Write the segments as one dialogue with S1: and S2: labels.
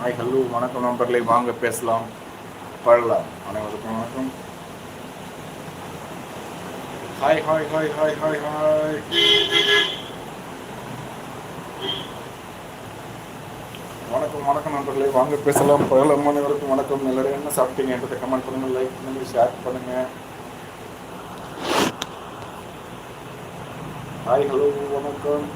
S1: Hi hello வணக்கம் நண்பர்களே வாங்க பேசலாம். பழலாம் அனைவருக்கும் வணக்கம். Hi hi hi hi hi hi வணக்கம் வணக்கம் நண்பர்களே வாங்க பேசலாம். பழலாம் அனைவருக்கும் வணக்கம். எல்லாரும் என்ன சாப்பிட்டீங்கன்றதை கமெண்ட் பண்ணுங்க லைக் பண்ணுங்க ஷேர் பண்ணுங்க. ஹாய் ஹலோ வணக்கம்.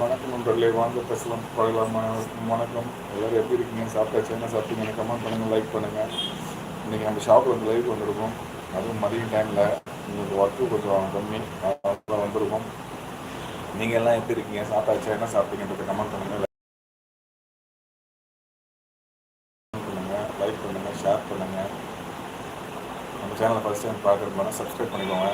S1: வணக்கம் நண்பர்களே வாங்க பேசலாம் பழகலாம் வணக்கம். எல்லாரும் எப்படி இருக்கீங்க? சாப்பிட்டாச்சு என்ன சாப்பிட்டீங்க? கமெண்ட் பண்ணுங்கள் லைக் பண்ணுங்கள் இன்றைக்கி நம்ம ஷாப்பில் வந்து லைவ் வந்திருக்கோம். அதுவும் மதியம் டைமில் உங்களுக்கு ஒர்க்கு கொஞ்சம் கம்மி. அதனால வந்திருக்கோம். நீங்கள் எல்லாம் எப்படி இருக்கீங்க? சாப்பிட்டாச்சா? என்ன சாப்பிட்டீங்கன்றத கமெண்ட் பண்ணுங்கள் பண்ணுங்கள் லைக் பண்ணுங்கள் ஷேர் பண்ணுங்கள் நம்ம சேனலை ஃபஸ்ட் டைம் பார்க்குறது சப்ஸ்கிரைப் பண்ணிக்கோங்க.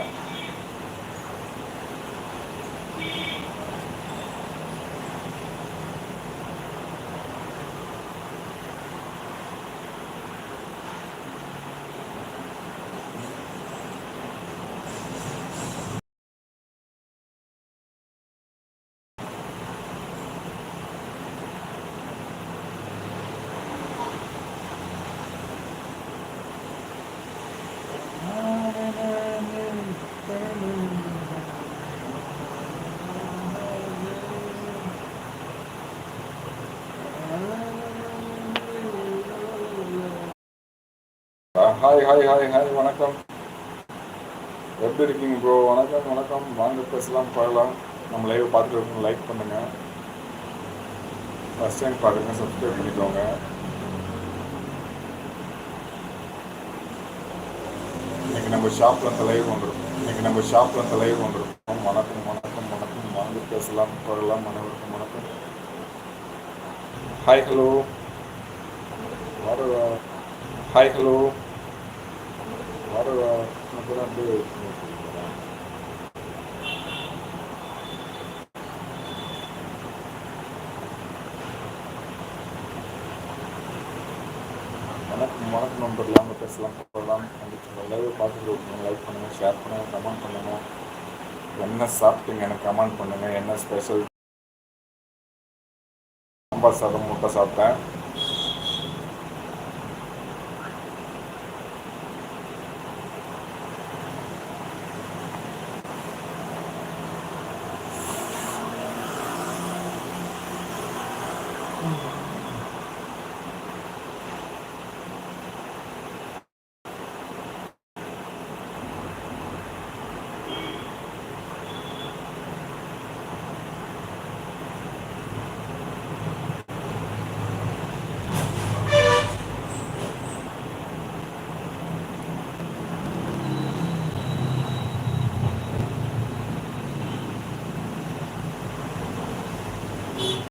S1: ஹாய் ஹாய் ஹாய் ஹாய் வணக்கம். எப்படி இருக்கீங்க ப்ரோ வணக்கம் வணக்கம். வாங்க பேசலாம் பார்க்கலாம். நம்ம லைவ் பார்த்துட்டு இருக்கோம். லைக் பண்ணுங்க. ஃபஸ்ட் டைம் பாருங்க சப்ஸ்கிரைப் பண்ணிக்கோங்க. இன்னைக்கு நம்ம ஷாப்பில் அந்த லைவ் வந்துடும் இன்னைக்கு நம்ம ஷாப்பில் அந்த லைவ் வந்துடும் வணக்கம் வணக்கம் வணக்கம். வாங்க பேசலாம் பார்க்கலாம். அனைவருக்கும் வணக்கம். ஹாய் ஹலோ வர ஹாய் ஹலோ வந்து வணக்கம் வணக்கம் இல்லாமல் பேசலாம் போகலாம். கண்டிப்பாக லைவ் பார்த்துட்டு இருக்கணும். லைக் பண்ணுங்கள் ஷேர் பண்ணுங்கள் கமெண்ட் பண்ணுங்கள் என்ன சாப்பிட்டீங்க? எனக்கு கமெண்ட் பண்ணுங்கள் என்ன ஸ்பெஷல் சாம்பார் சாதம் முட்டை சாப்பிட்டேன்.